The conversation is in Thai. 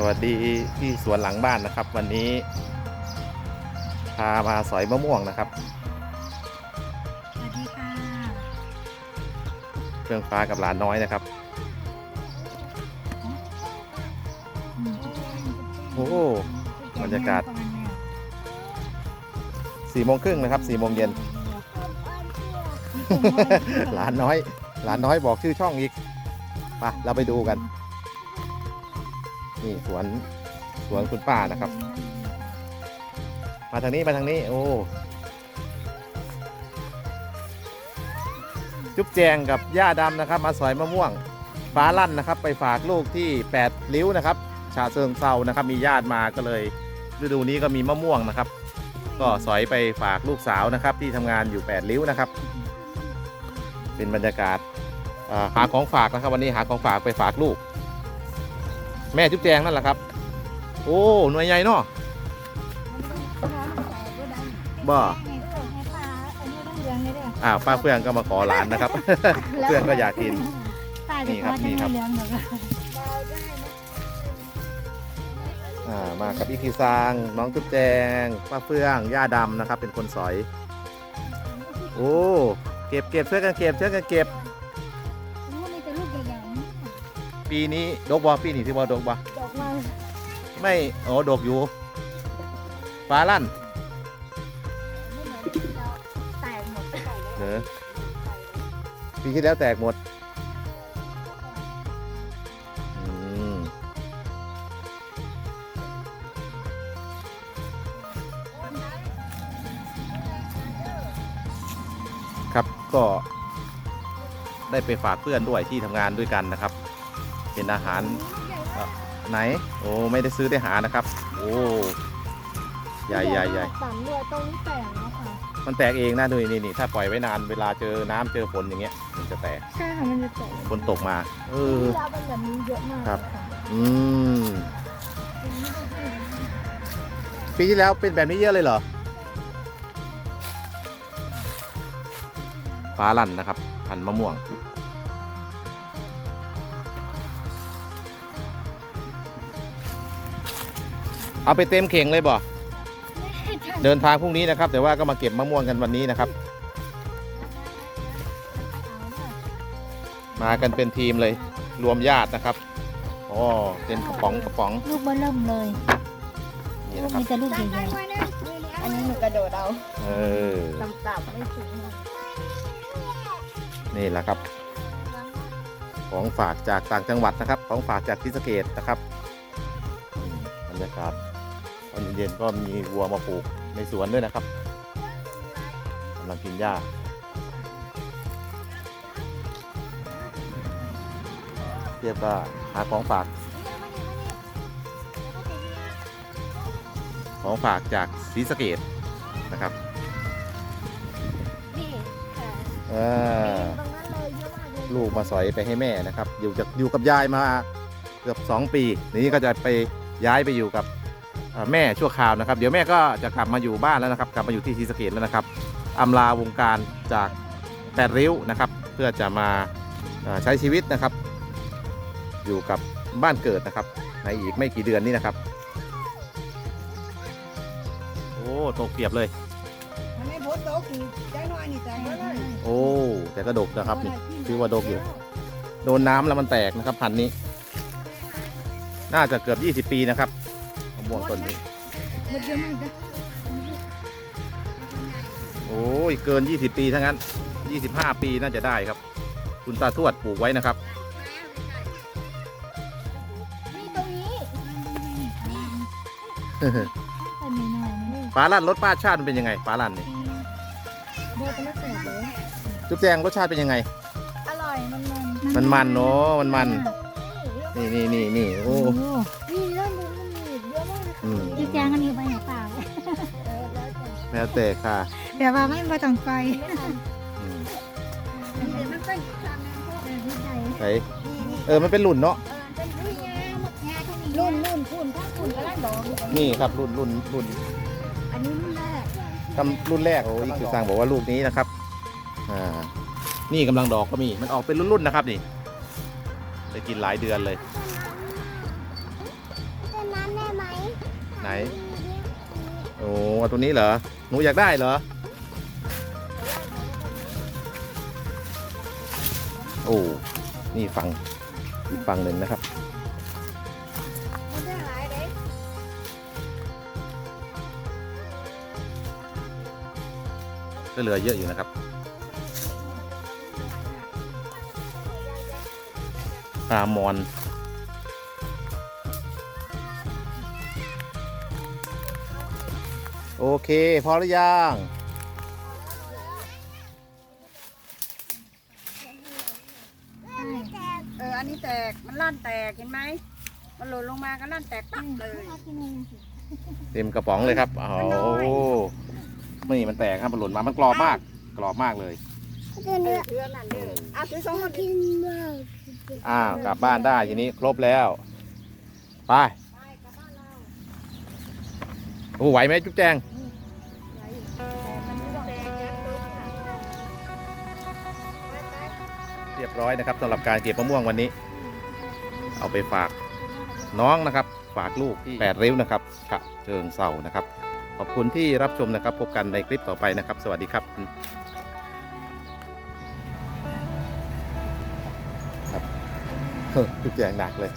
สวัสดีที่สวนหลังบ้านนะครับ วันนี้ พามาสอยมะม่วงนะครับ สวัสดีค่ะ เครื่องฟ้ากับหลานน้อยนะครับ โอ้บรรยากาศสี่โมงครึ่งนะครับสี่โมงเย็น หลานน้อย หลานน้อยบอกชื่อช่องอีกไปเราไปดูกัน นี่สวนสวนคุณป้านะครับ มาทางนี้มาทางนี้ โอ้จุ๊บแจงกับย่าดำนะครับ มาสอยมะม่วงฟ้าลั่นนะครับ ไปฝากลูกที่8ริ้วนะครับชาเชิงเซานะครับ มีญาติมาก็เลยฤดูนี้ก็มีมะม่วงนะครับ ก็สอยไปฝากลูกสาวนะครับ ที่ทำงานอยู่8ริ้วนะครับ เป็นบรรยากาศหาของฝากนะครับ วันนี้หาของฝากไปฝากลูก แม่จุ๊บแจงนั่นแหละครับ โอ้หน่วยใหญ่เนาะบ่อ้าวป้าเฟื่องก็มาขอหลานนะครับ เพื่อนก็อยากกินนี่ครับนี่ครับอ่ามากับพี่คีซางน้องจุ๊บแจงป้าเฟื่องย่าดำนะครับ เป็นคนสอย โอ้เก็บเก็บช่วยกันเก็บช่วยกันเก็บ ปีนี้ดกบอปีนี้ที่บอดกบอไม่โอ้ดกอยู่ฟ้าลั่นเนอะปีที่แล้วแตกหมดอืมครับก็ได้ไปฝากเพื่อนด้วยที่ทำงานด้วยกันนะครับ เป็นอาหารไหน โอ้ไม่ได้ซื้อได้หานะครับ โอ้ใหญ่ใหญ่ใหญ่สามเดือนตรงนี้แตกแล้วค่ะมันแตกเองนะดูนี่นี่ถ้าปล่อยไว้นานเวลาเจอน้ำเจอฝนอย่างเงี้ย มันจะแตกใช่ค่ะมันจะแตกฝนตกมา เออที่เราเป็นแบบนี้เยอะมากครับะอืมปีที่แล้วเป็นแบบนี้เยอะเลยเหรอฟ้าลั่นนะครับ พันธุ์มะม่วง เอาไปเต็มเข่งเลยบ่เดินทางพรุ่งนี้นะครับ แต่ว่าก็มาเก็บมะม่วงกันวันนี้นะครับ มากันเป็นทีมเลยรวมญาตินะครับอ๋อเป็นกระป๋องกระป๋องลูกเบอร์เริ่มเลยนี่ลูนะกครับมีแต่ลูกใหญ่อันนี้หนูกระโดดเอาเออต่ำๆไม่สูงนี่แหละครับ ของฝากจากต่างจังหวัดนะครับ ของฝากจากทิสะเกตนะครับอืมบรรยากาศต อนเย็นๆก็มีวัวมาปลูกในสวนด้วยนะครับกำลังกินหญ้าเรียกว่าหาของฝาก ของฝากจากศรีสะเกดนะครับเออลูกมาสอยไปให้แม่นะครับ อยู่จากอยู่กับยายมาเกือบ 2 ปี นี้ก็จะไปย้ายไปอยู่กับ แม่ชั่วคราวนะครับ เดี๋ยวแม่ก็จะกลับมาอยู่บ้านแล้วนะครับ กลับมาอยู่ที่ศรีสะเกดแล้วนะครับอำลาวงการจากแปดริ้วนะครับ เพื่อจะมาเอ่อใช้ชีวิตนะครับ อยู่กับบ้านเกิดนะครับ ในอีกไม่กี่เดือนนี้นะครับ โอ้ตกเปียบเลยมันไม่พ้นโต๊ะกี่ใจน้อยนี่ใจน้อยเลยโอ้ แต่ก็ดกนะครับนี่ถือว่าดกอยู่ โดนน้ำแล้วมันแตกนะครับพันธุ์นี้ น่าจะเกือบ 20 ปีนะครับ มะม่วงต้นนี้หมดเยอะมากเลยโอ้ยเกิน 20 ปีทั้งนั้น 25 ปีน่าจะได้ครับ คุณตาทวดปลูกไว้นะครับ นี่ตรงนี้อันนี้หน่อยนี่ฟ้าลั่นรสป้าชาติมันเป็นยังไงฟ้าลั่นนี่โบก็ไม่แตกเลยจุ๊บแจงรสชาติเป็นยังไง อร่อยมันมันมันมันเนาะมันมันนี่นี่นี่นี่โอ้ แล้วแต่ค่ะเดี๋ยวว่าไม่มาต้องไฟอืมเดี๋ยวมันก็อีกครั้งนึงไหนเออ มันเป็นรุ่นเนาะรุ่นรุ่นคุณถ้าคุณก็ไล่ดอกนี่ครับรุ่นรุ่นรุ่นอันนี้รุ่นแรกทำรุ่นแรก โอ้ยคือสร้างบอกว่าลูกนี้นะครับ อ่า นี่กำลังดอกก็มี มันออกเป็นรุ่นๆนะครับนี่ไปกินหลายเดือนเลยแจไหน โอ้เอาตัวนี้เหรอ หนูอยากได้เหรอ โอ้ นี่ฟังอีกฝั่งหนึ่งนะครับ มันได้หลายเด้ก็เหลือเยอะอยู่นะครับ ปลามอน โอเคพอหรือยังเอออันนี้แตกมันลั่นแตกเห็นไหมมันหล่นลงมาก็ลั่นแตกปั๊บเลยเต็มกระป๋องเลยครับโอ้โหไม่มันแตกครับมันหล่นมามันกรอบมาก กรอบมากเลยเออเพื่อนนั่นเด้ออะซื้อสองคนดิอ้าวกลับบ้านได้ทีนี้ครบแล้วไป โอ้ไหวไหมจุ๊บแจงเรียบร้อยนะครับสำหรับการเก็บมะม่วงวันนี้ เอาไปฝากน้องนะครับ ฝากลูกที่แปดริ้วนะครับฉะเชิงเศร้านะครับ ขอบคุณที่รับชมนะครับ พบกันในคลิปต่อไปนะครับ สวัสดีครับครับจุ๊บแจงหนักเลย